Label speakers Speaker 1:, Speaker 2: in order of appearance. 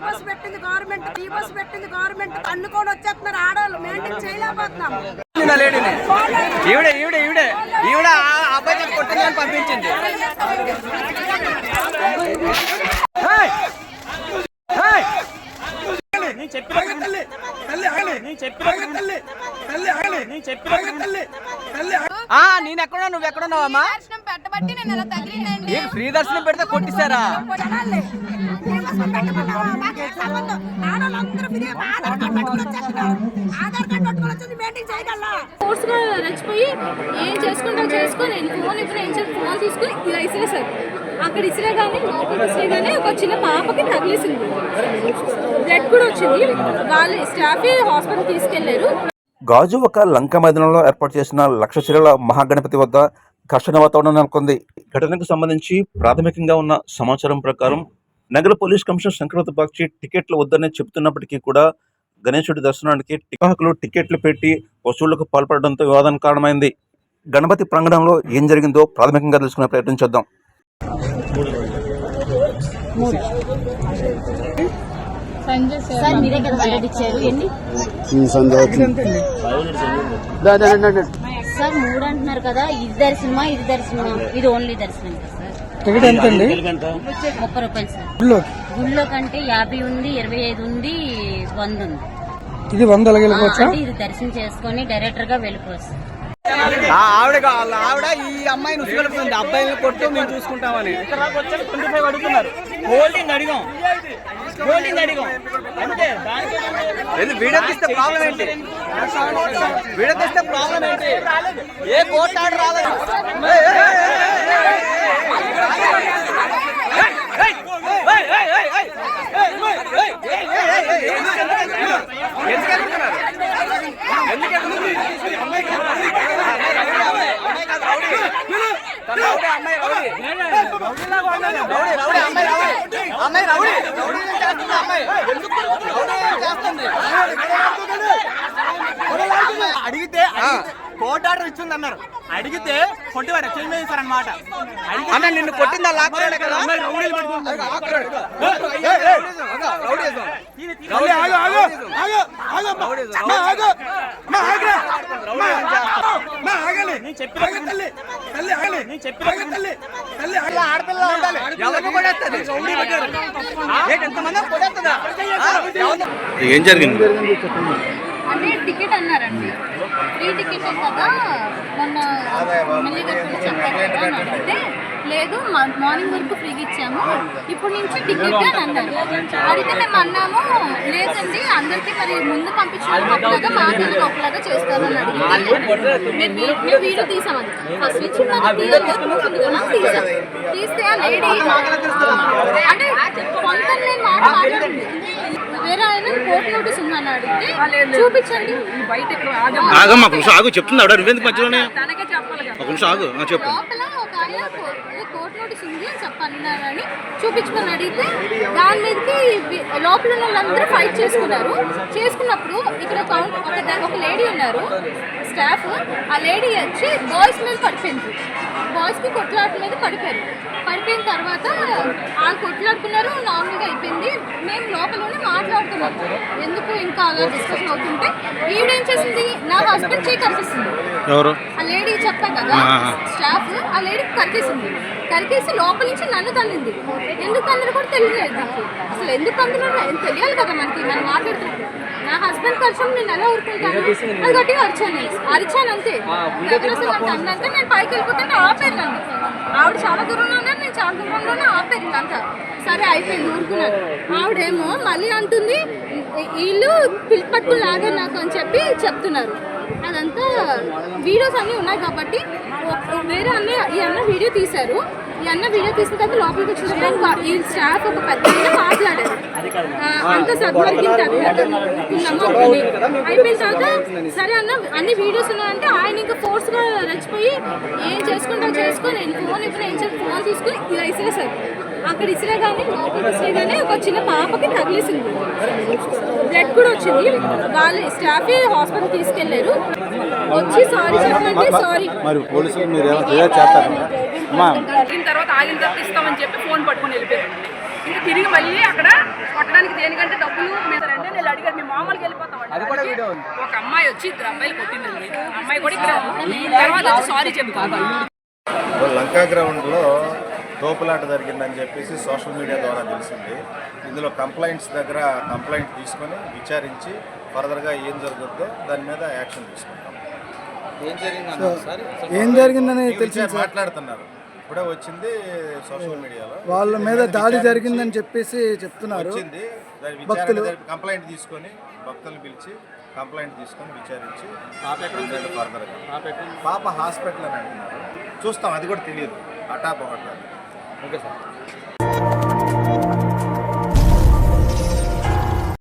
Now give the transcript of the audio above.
Speaker 1: Bus పెట్టింది government free పెట్టింది government అన్నుకొని వచ్చేస్తున్నారు ఆడవాళ్ళు. మెయింటైన్
Speaker 2: చేయలేకపోతున్నాము ఈవిడే నువ్వు
Speaker 3: ఎక్కడున్నావు
Speaker 2: అమ్మా? ఫ్రీ దర్శనం పెడితే కొట్టిస్తారా?
Speaker 1: జనాల్ని టీ పెట్టమన్నావా? మాకేం సంబంధం? ఆడవాళ్ళందరూ ఫ్రీ ఆధార్ కార్డు పట్టుకొని వచ్చేస్తున్నారు. ఆధార్ కార్డు పట్టుకొని వచ్చింది మెయింటైన్ చేయగలరా
Speaker 3: ఫోర్స్ రెచ్చిపోయి ఏం చేసుకుంటా చేసుకొని ఫోన్ ఇప్పుడు ఏం చేసి ఫోన్ తీసుకుని ఇలా ఇసిరేసారు అక్కడ ఇసిరేగానే లోపలికి ఇసిరేగానే ఒక చిన్న పాపకి తగిలేసింది బ్లడ్ కూడా వచ్చింది వాళ్ళు స్టాఫ్ హాస్పిటల్ తీసుకెళ్ళారు
Speaker 4: గాజువక లంక మైదానంలో ఏర్పాటు చేసిన లక్షశిరల మహాగణపతి వద్ద ఘర్షణ వాతావరణం నెలకొంది ఘటనకు సంబంధించి ప్రాథమికంగా ఉన్న సమాచారం ప్రకారం నగర పోలీస్ కమిషనర్ శంకరవత బాక్షి టికెట్లు వద్దని చెబుతున్నప్పటికీ కూడా గణేశుడి దర్శనానికి టికాకులు టికెట్లు పెట్టి వసూళ్ళకు పాల్పడడంతో వివాదానికి కారణమైంది. గణపతి ప్రాంగణంలో ఏం జరిగిందో ప్రాథమికంగా తెలుసుకునే ప్రయత్నం చేద్దాం.
Speaker 5: సార్ మూడు అంటున్నారు కదా ఇది దర్శనమా ఇది దర్శనమా? ఇది ఓన్లీ దర్శనం
Speaker 6: టికెట్ ఎంత అండి
Speaker 5: ముప్పై రూపాయలు సార్
Speaker 6: గుళ్ళో
Speaker 5: గుళ్ళో కంటే యాభై ఉంది ఇరవై ఐదు ఉంది వంద ఉంది
Speaker 6: ఇది వంద
Speaker 5: ఆ,
Speaker 6: వెళ్ళిపోవచ్చా
Speaker 5: అంటే ఇది దర్శనం చేసుకొని డైరెక్టర్గా వెళ్ళిపోవచ్చు
Speaker 2: ఆ ఆవిడ కావాలి ఆవిడ ఈ అమ్మాయిని ఉసుగలుపుతుంది అబ్బాయిని కొట్టు మేము చూసుకుంటామని ఇక్కడ ట్వంటీ ఫైవ్ అడుగుతున్నారు హోల్డింగ్ అడిగాం హోల్డింగ్ అడిగాం అంతే దానికి వీడియో తీస్తే ప్రాబ్లం ఏంటి వీడియో తీస్తే ప్రాబ్లం ఏంటి ఏ కోర్టు ఆర్డర్ రాలేదు ஏய் ஏய் ஏய் ஏய் అమ్మాయి రౌడీ రౌడీ చేస్తుంది అమ్మాయి ఎందుకు రౌడీ చేస్తుంది
Speaker 7: అడిగితే కోర్టు ఆర్డర్ ఇచ్చింది అన్నారు అడిగితే కొట్టివాడు చేంజ్ చేశారు
Speaker 2: అనమాట నిన్ను కొట్టిందా లాక్కోడే కదా ఆడపిల్ల
Speaker 4: ఏం జరిగింది?
Speaker 3: అదే టికెట్ అన్నారండి. ఫ్రీ టికెట్ కదా మొన్న మళ్ళీ చెప్పారు కదా అంటే లేదు మా- మార్నింగ్ వరకు ఫ్రీగా ఇచ్చాము. ఇప్పుడు నుంచి టికెట్ అని అన్నారు అడిగితే మేము అన్నాము లేదండి అందరికీ మరి ముందు పంపించిన ఒకలాగా మా పిల్లలు ఒకలాగా చేస్తారు అని అడిగితే మేము వీ- మేము వీడియో తీసామని ఫస్ట్ నుంచి తీసాం. తీస్తే ఆ లేడీ అంటే కొంత నేను మాట మాట్లాడింది వేరే ఆయన కోర్టు నోటీస్ ఉందని అడిగితే చూపించండి. బయట
Speaker 4: ఆగమ్మా ఒక నిమిషం ఆగు చెప్తుంది ఆవిడ నువ్వెందుకు మధ్యలోనే? ఒక నిమిషం ఆగు. ఆ, చెప్పు
Speaker 3: లోపల ఒక ఆయన కో- ఏదో ఉంది అని చెప్పన్నారని చూపించుకొని అడిగితే దాని మీదకి లోపల ఉన్న వాళ్ళందరూ ఫైట్ చేసుకున్నారు. చేసుకున్నప్పుడు ఇక్కడ ఒక ఒక లేడీ ఉన్నారు స్టాఫ్ ఆ లేడీ వచ్చి బాయ్స్ మీద పడిపోయింది. బాయ్స్కి కొట్లాట మీద పడిపోయారు. పడిపోయిన తర్వాత ఆ కొట్లాడుకున్నారు నార్మల్గా అయిపోయింది. మేము లోపలనే మాట్లాడుతున్నాం. ఎందుకు ఇంకా అలా డిస్కషన్ అవుతుంటే ఈవిడేం చేసింది? నా హస్బెండ్ చేయి కనిపిస్తుంది ఆ లేడీ చెప్పా కదా. స్టాఫ్ ఆ లేడీ కరికేసింది కరికేసి లోపల నుంచి నన్ను తల్లింది ఎందుకు తల్లిని కూడా తెలియలేదు అసలు ఎందుకు అందులో తెలియాలి కదా మనకి మనం మాట్లాడుతున్నప్పుడు. నా హస్బెండ్ పరిచయం నేను ఎలా ఊరుకుంటాను? అది గట్టిగా అరిచాను అరిచాను అంతే. ఎవరు నేను పైకి వెళ్ళిపోతుంటే ఆపారు నన్ను. ఆవిడ చాలా దూరంలో ఉన్నారు నేను చాలా దూరంలోనే ఆపారు ఇంకంతా సరే అయిపోయింది ఊరుకున్నాను ఆవిడేమో మళ్ళీ అంటుంది వీళ్ళు పిలిచి పట్టుకుని లాగారు నాకు అని చెప్పి చెప్తున్నారు. అదంతా వీడియోస్ అన్నీ ఉన్నాయి కాబట్టి వేరే అన్న ఈ అన్న వీడియో తీశారు. ఈ అన్న వీడియో తీసిన తర్వాత లోపలికి వచ్చిన ఈ స్టాఫ్ ఒక పెద్ద మాట్లాడారు. ఆ, అంత సద్వర్గింది అయిపోయిన తర్వాత సరే అన్న అన్ని వీడియోస్ ఉన్నాయంటే ఆయన ఇంకా ఫోర్స్గా రెచ్చిపోయి ఏం చేసుకుంటా నేను ఫోన్ ఇప్పుడు ఏం చేసి ఫోన్ తీసుకుని ఇలా ఇసిరేసారు అక్కడ ఇసిరేగానే లోపలికి ఇసిరేగానే ఒక చిన్న పాపకి తగిలేసింది. బ్లడ్ కూడా వచ్చింది. వాళ్ళు స్టాఫ్ హాస్పిటల్ తీసుకెళ్ళారు. వచ్చి సారీ చెప్పండి సారీ
Speaker 6: మరి పోలీసులు మీరు ఏమైనా చేస్తారు?
Speaker 8: ఆగిన తర్వాత ఆగిన తర్వాత ఇస్తామని చెప్పి ఫోన్ పట్టుకొని వెళ్ళిపోయారు
Speaker 9: ఇంకా తిరిగి మళ్ళీ అక్కడ కొట్టడానికి దేనికంటే డబ్బులు మీద రండి నేను అడిగాను మీ మామూలుకి వెళ్ళిపోతాం
Speaker 2: అది కూడా వీడియో ఉంది.
Speaker 9: ఒక అమ్మాయి వచ్చి ఇద్దరు అబ్బాయిలు కొట్టిందండి ఆ అమ్మాయి కూడా ఇక్కడ. తర్వాత వచ్చి సారీ చెప్తాను
Speaker 6: లంకా గ్రౌండ్లో తోపులాట జరిగిందని చెప్పేసి సోషల్ మీడియా ద్వారా తెలిసింది. ఇందులో కంప్లైంట్స్ దగ్గర కంప్లైంట్ తీసుకొని విచారించి ఫర్దర్గా ఏం జరుగుతుందో దాని మీద యాక్షన్ తీసుకుంటాం.
Speaker 2: ఏం
Speaker 8: జరిగిందని
Speaker 6: మాట్లాడుతున్నారు. ఇప్పుడే వచ్చింది సోషల్ మీడియాలో.
Speaker 8: వాళ్ళ మీద దాడి జరిగిందని చెప్పేసి చెప్తున్నారు.
Speaker 6: వచ్చింది. దాని విచారణ
Speaker 8: భక్తులు.
Speaker 6: జరిపి కంప్లైంట్ తీసుకొని భక్తులు పిలిచి కంప్లైంట్ తీసుకొని విచారించి
Speaker 2: పాప ఎక్కడ?
Speaker 6: పాప హాస్పిటల్ అని అంటున్నారు. చూస్తాం అది కూడా తెలియదు. అటాప్ ఒకటి.
Speaker 2: Okay sir.